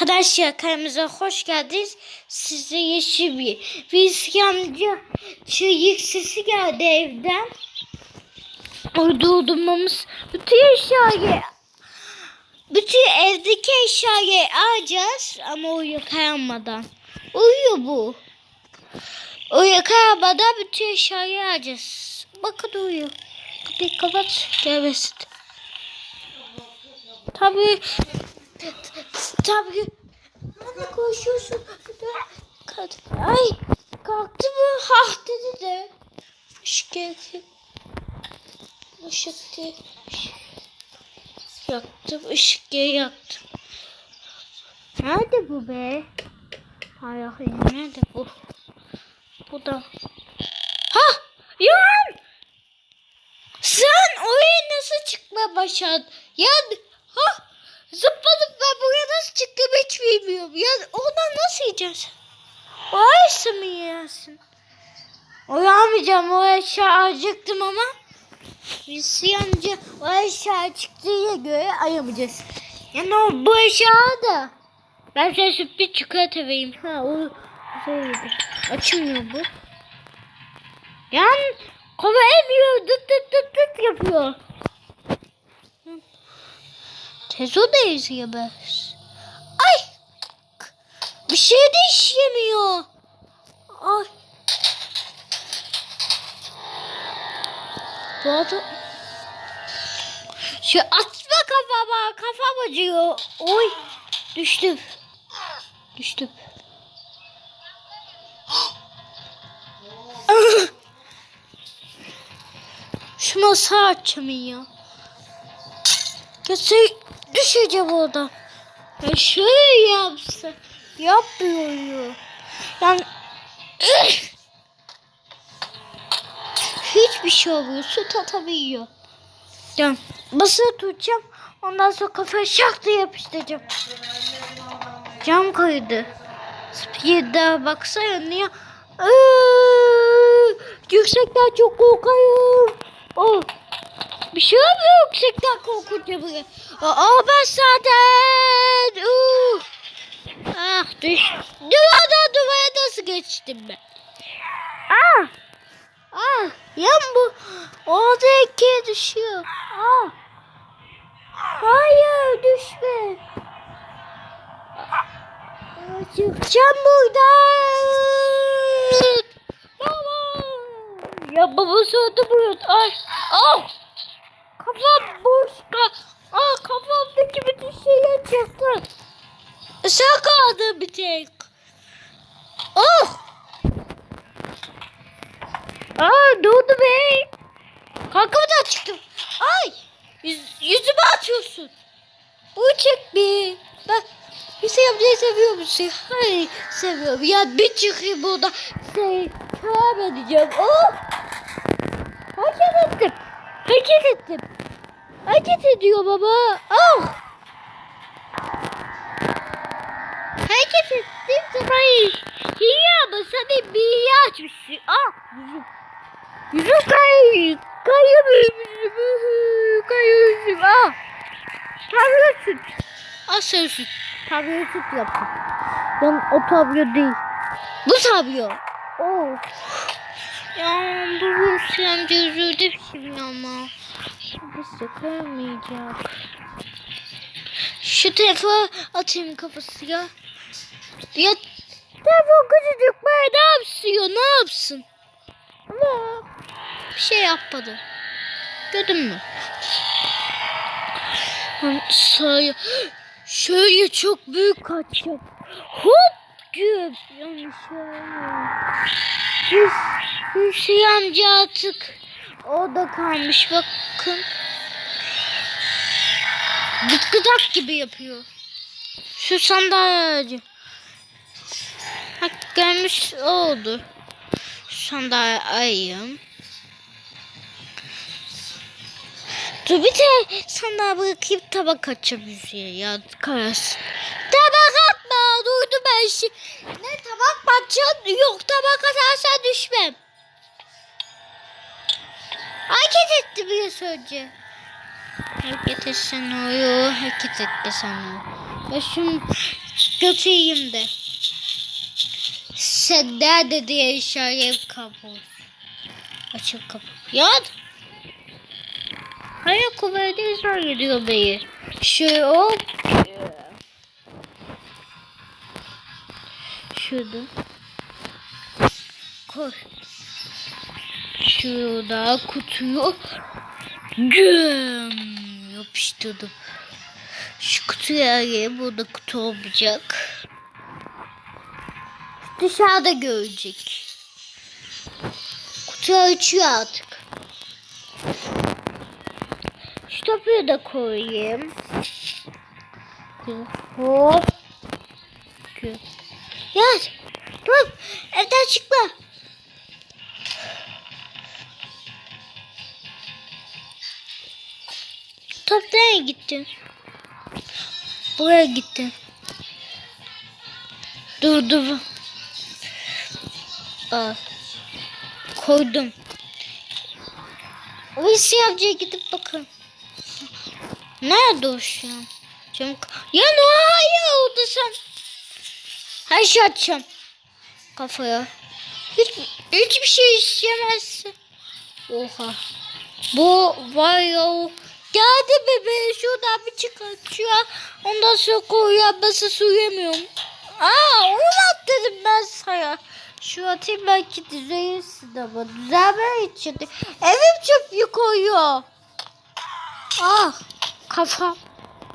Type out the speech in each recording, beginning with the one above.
Arkadaşlar kanalımıza hoş geldiniz. Size yeşil bir Vizgi amca çığlık sesi geldi evden. Orada odurmamız bütün eşyayı bütün evdeki eşyayı alacağız ama uyuyor kayanmadan. Uyuyor bu. Uyuyor kayanmadan bütün eşyayı alacağız. Bakın uyuyor. Kapıyı kapat gelmesin. Tabii Tabii. Bana koşuyorsun. Ay kalktı mı? Hah dedi de. Işık geldi. Işık değil. Yaktım. Geri yaktım. Nerede bu be? Hayır nerede bu? Bu da. Ha! Yan! Sen oraya nasıl çıkma başardın? Ya ha! Zıpladım ben buraya nasıl çıktım hiç bilmiyorum. Ya oradan nasıl yiyeceğiz? O ayısı mı yersin? Uyanmayacağım o aşağı acıktım ama. Birisi yanınca o aşağı çıktığına göre ayamayacağız. Yani o bu aşağı da. Ben size sürpriz çikolata vereyim. Ha o şeydi. Açılmıyor bu. Yan kova emiyor. Dıt dıt dıt dıt yapıyor. Tezo da izleyemez. Ay! Bir şey de işlemiyor. Ay. Bu adam... Şu atma kafama. Kafam acıyor. Oy. Düştüm. Düştüm. Şu masa açamıyor. Kesin düşeceğim oradan. Ya şöyle yapsa. Yapmıyor. Yani hiçbir şey olmuyor. Süt atabiliyor. Yani basılı tutacağım. Ondan sonra kafaya şak diye yapıştıracağım. Cam kaydı. Speed'e baksana niye? Iıı, yüksekten çok korkuyorum. Oh. Bir şey olmuyor yüksekten korkunca buraya. Aa ben zaten. Uh. Ah düş. Duvardan duvara nasıl geçtim ben? Ah. Ah. Yan bu. Orada ikiye düşüyor. Ah. Hayır düşme. Çıkacağım buradan. Baba. Ya babası öldü buraya. Ay. Ah. Kafam boş. Ka Aa, kafamdaki bütün şeyler çıktı. Sen kaldın bir tek. Oh! Aa ne oldu be? Kalkamadan çıktım. Ay! Yüz, yüzüme atıyorsun. Bu çek bir. Ben Hüseyin amcayı seviyor musun? Hayır seviyorum. Ya bir çıkayım burada. Şey, devam edeceğim. Oh! Hareket ettim. Hareket ettim. Hareket ediyor baba. Oh! Hareket ettim sırayı. Hile ama sana bir açmışsın. Ah! Yüzüm. Yüzüm kayıyor. Kayıyor yüzüm. Kayıyor yüzüm. Ah! Tablo süt. Sen süt. Tablo süt yaptım. Ben o tablo değil. Bu tablo. Oh. Ya bu Hüseyin üzüldü şimdi ama. Bizi kırmayacak. Şu telefonu atayım kafasına. Ya telefon küçücük be ne yapsın ya ne yapsın? Ama bir şey yapmadı. Gördün mü? Sayı şöyle çok büyük kaçacak. Hop güp. Yanlış Hüs, Hüseyin amca artık orada kalmış bakın. Gıtkıdak gibi yapıyor. Şu sandalye. Bak gelmiş oldu. Şu sandalye ayım. Dur bir de sandalye bırakayım tabak açacağım yüzeye ya karasın. Tabak atma duydum ben şimdi. Ne tabak mı atacaksın? Yok tabak atarsan düşmem. Hareket etti biraz önce. Hareket etsen oluyor, hareket etti sana. Ben şimdi götüreyim de. Nerede diye işaret kapı. Açık kapı. Yat. Hayır kuvveti işaret ediyor beni. Şu hop. Şurada. Koy. Şurada kutuyu güm yapıştırdım. Şu kutuyu araya burada kutu olmayacak. Dışarıda görecek. Kutuyu açıyor artık. Şu topuyu da koyayım. Hop. Yat. Dur. Evden çıkma. Top nereye gitti? Buraya gitti. Dur dur. Aa, koydum. Visi amcaya gidip bakın. Nerede o şu an? Cam ya ne hayır oldu sen. Her şey atacağım. Kafaya. Hiç, hiçbir şey isteyemezsin. Oha. Bu var ya o. Geldi bebeği şuradan bir çıkartıyor. Ondan sonra koyuyor bası süremiyorum. Aa onu dedim ben sana. Şu atayım belki düzelirsin ama düzelmeye için. Evim çöpü koyuyor. Ah kafam.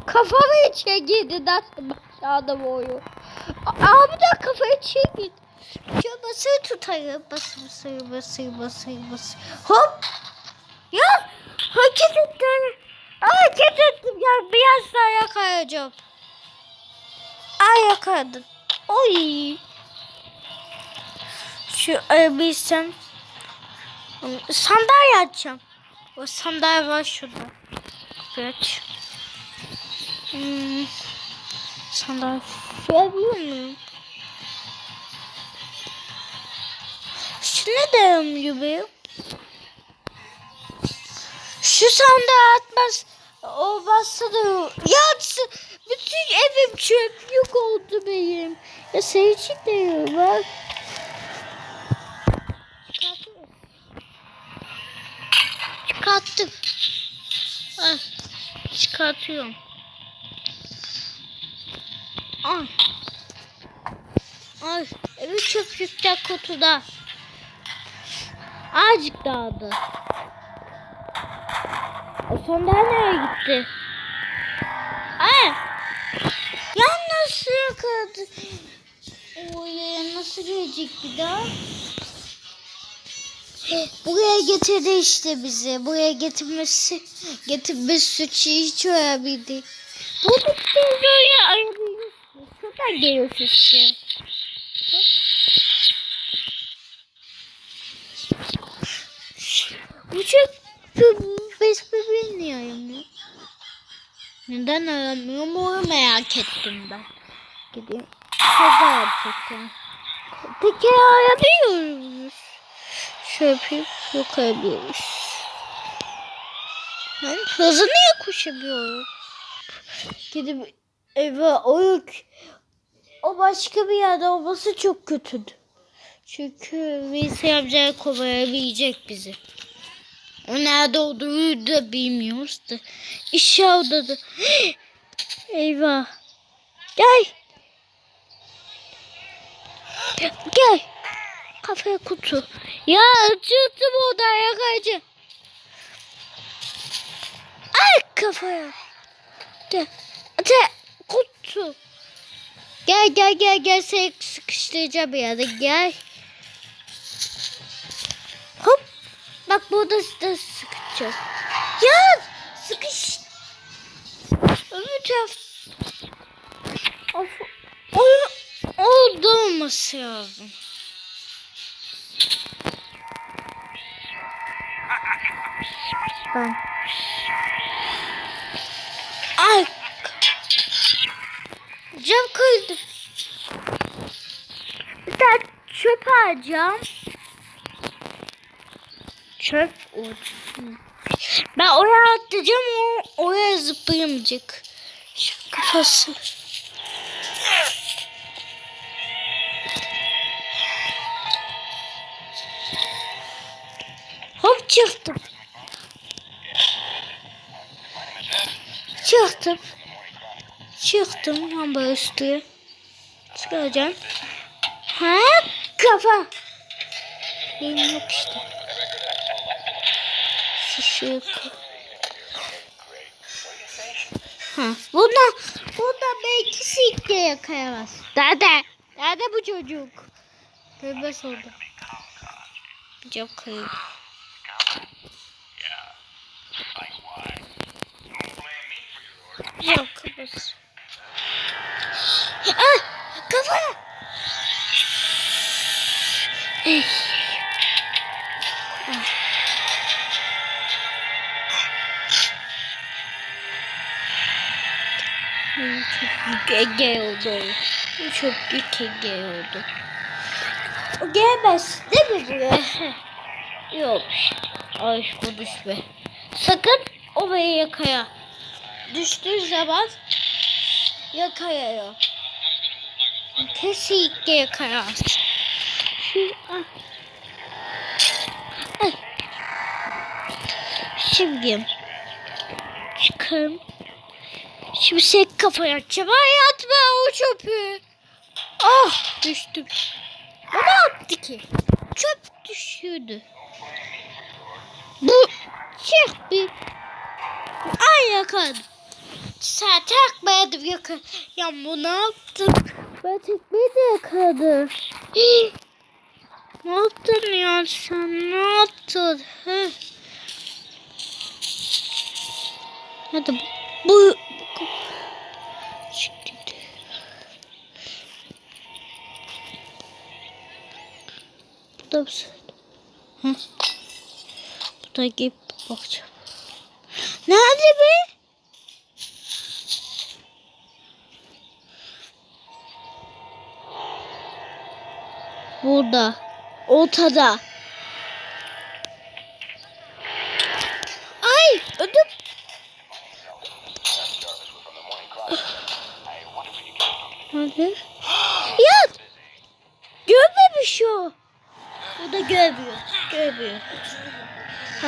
Kafamı içe girdi nasıl başladı bu oyun. Aa bir daha kafa içe girdi. Şu basıyı tutayım. Bası basıyı basıyı basıyı basıyı. Hop. Ya hareket ettim. Hareket ettim ya. Biraz daha yakayacağım. Ay yakaladım. Oy. Şu arabaysam sandalye açacağım. O sandalye var şurada. Aç. Hmm. Sandalye yapıyor muyum? Şu ne dayanmıyor be? Şu sandığı atmaz. O bassa da. Bütün evim çöp yok oldu benim. Ya için de yok bak. Çıkarttım. Çıkarttım. Ay, çıkartıyorum. Ay. Ay, evi çöplükte kutuda. Azıcık dağıldı. O sandalye nereye gitti? Ay! Ya nasıl yakaladı? Oy nasıl gelecek bir daha? Buraya getirdi işte bizi. Buraya getirmesi, getirmesi suçu hiç öğrenmedi. Bu da böyle ayırıyorsun. Şuradan geliyorsun işte. Bu niye aramıyor? Neden aramıyor mu onu merak ettim ben. Gideyim. Kaza yapacağım. Peki arayabiliyoruz. Şöyle yapayım. Yok arayabiliyoruz. Ben hızlı niye koşabiliyorum? Gidip eve oyuk. O başka bir yerde olması çok kötüydü. Çünkü Veysel amca kovalayabilecek bizi. O nerede olduğunu da bilmiyoruz da. İnşallah da. Eyvah. Gel. Gel. Kafaya kutu. Ya çıktım odaya kaçı. Ay kafaya. De. De. Kutu. Gel gel gel gel seni sıkıştıracağım bir yerde gel. Bak burada da sıkışacağım. Ya sıkış. Öbür taraf. Of. Oyun orada olması lazım. Ben. Ay. Cam kırdı. Bir tane çöp alacağım. Çöp olsun. Ben oraya atlayacağım o oraya zıplayamayacak. Şu kafası. Hop çıktım. Çıktım. Çıktım lamba üstü. Çıkacağım. Ha kafa. Benim yok işte. Şişik. Ha, bunda, bunda belki sikte yakayamaz. Dede, nerede bu çocuk? Kırbas oldu. Çok kıyım. Yok kırbas. Ah, kafa. Eh. Ege oldu. Çok büyük Ege oldu. O gelmez değil mi buraya? Yok. Ay bu düşme. Sakın oraya yakaya. Düştüğü zaman yakaya yok. Kesinlikle. Ay. Şimdi çıkarım. Şimdi sen kafaya atacağım. Ay atma o çöpü. Ah düştüm. O ne yaptı ki? Çöp düşürdü. Bu çık bir. Ay yakın. Sen takmayadım yakın. Ya bu ne yaptın? Ben tekmeyi de yakaladım. Ne yaptın ya sen? Ne yaptın? Hı? Hadi bu. Da mısın? Hı? Bu da gibi bakacağım. Nerede be? Burada. Ortada. Ay ödüm. Hadi. Ya görmemiş o. O da görmüyor. Görmüyor. Ha,